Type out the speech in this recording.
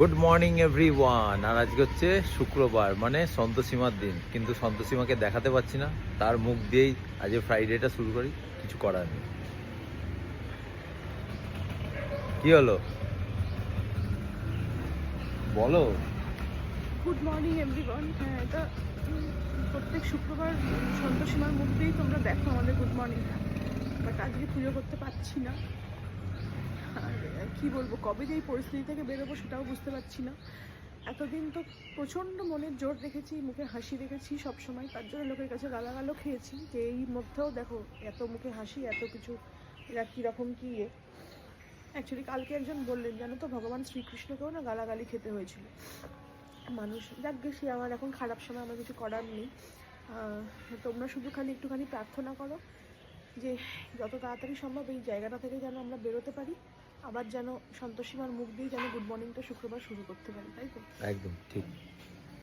Good morning everyone আর আজকে হচ্ছে শুক্রবার মানে সন্তোষীমার দিন। কিন্তু সন্তোষীমাকে দেখাতে পাচ্ছি না। তার মুখ দিয়েই আজকে ফ্রাইডেটা শুরু করি। কিছু করার নেই। কি হলো? বলো। গুড মর্নিং এভরিওয়ান হ্যাঁ এটা প্রত্যেক শুক্রবার সন্তোষীমার মধ্যেই তোমরা দেখো আমাদের গুড মর্নিংটা বাট আজকে পুজো করতে পারছি না। কি বলব, কবে যে এই পরিস্থিতি থেকে বেরোবো সেটাও বুঝতে পারছি না। এতদিন তো প্রচণ্ড মনের জোর রেখেছি, মুখে হাসি রেখেছি সবসময়। তার জন্য লোকের কাছে গালাগালও খেয়েছি যে এই মধ্যেও দেখো এত মুখে হাসি, এত কিছু, এরা কীরকম কী ইয়ে অ্যাকচুয়ালি কালকে একজন বললেন, জানো তো, ভগবান শ্রীকৃষ্ণকেও না গালাগালি খেতে হয়েছিল। মানুষ, যাক গে, সে আমার এখন খারাপ সময়, আমার কিছু করার নেই। তোমরা শুধু খালি একটুখানি প্রার্থনা করো যে যত তাড়াতাড়ি সম্ভব এই জায়গাটা থেকে যেন আমরা বেরোতে পারি। আবার যেন সন্তোষীমার মুখ দিয়ে যেন গুড মর্নিংটা শুক্রবার শুরু করতে পারি, তাই তো? একদম, ঠিক।